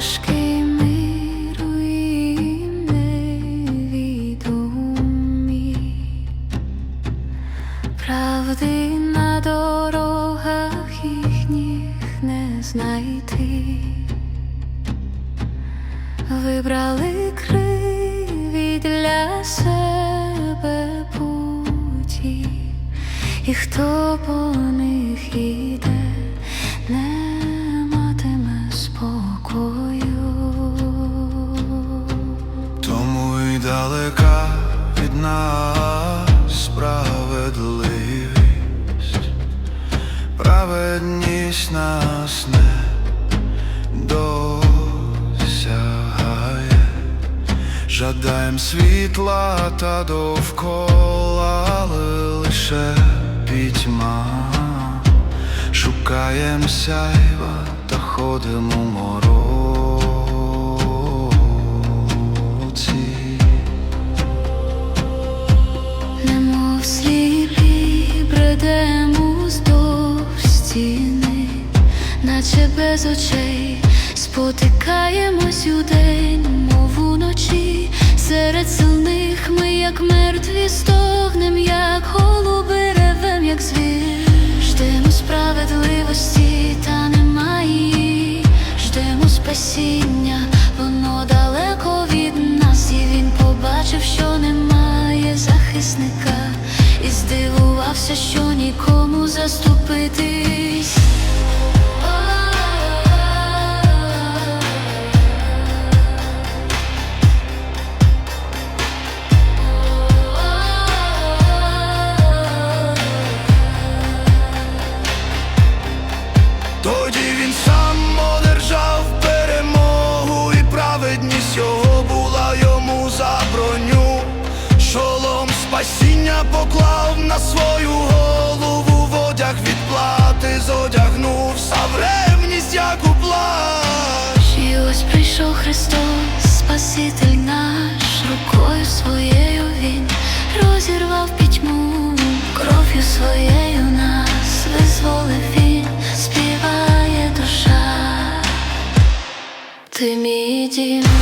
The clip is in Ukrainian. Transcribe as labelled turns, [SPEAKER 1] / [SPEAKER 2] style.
[SPEAKER 1] стежки миру і невідомі, правди на дорогах їхніх не знайти, вибрали криві для себе путі, і хто по них
[SPEAKER 2] є. Далека від нас справедливість, праведність нас не досягає, жадаєм світла та довкола, але лише пітьма, шукаєм сяйва та ходимо в
[SPEAKER 1] без очей. Спотикаємось у день, мов уночі, серед сильних ми, як мертві, стогнем, як голуби ревем, як звір. Ждемо справедливості, та немає її, ждемо спасіння, воно далеко від нас, і він побачив, що немає захисника, і здивувався, що нікому заступитись.
[SPEAKER 2] Тоді він сам одержав перемогу, і праведність його була йому за броню. Шолом спасіння поклав на свою голову, в одяг відплати зодягнув сав ревність, як у плащ.
[SPEAKER 1] І ось прийшов Христос, Спаситель наш, feel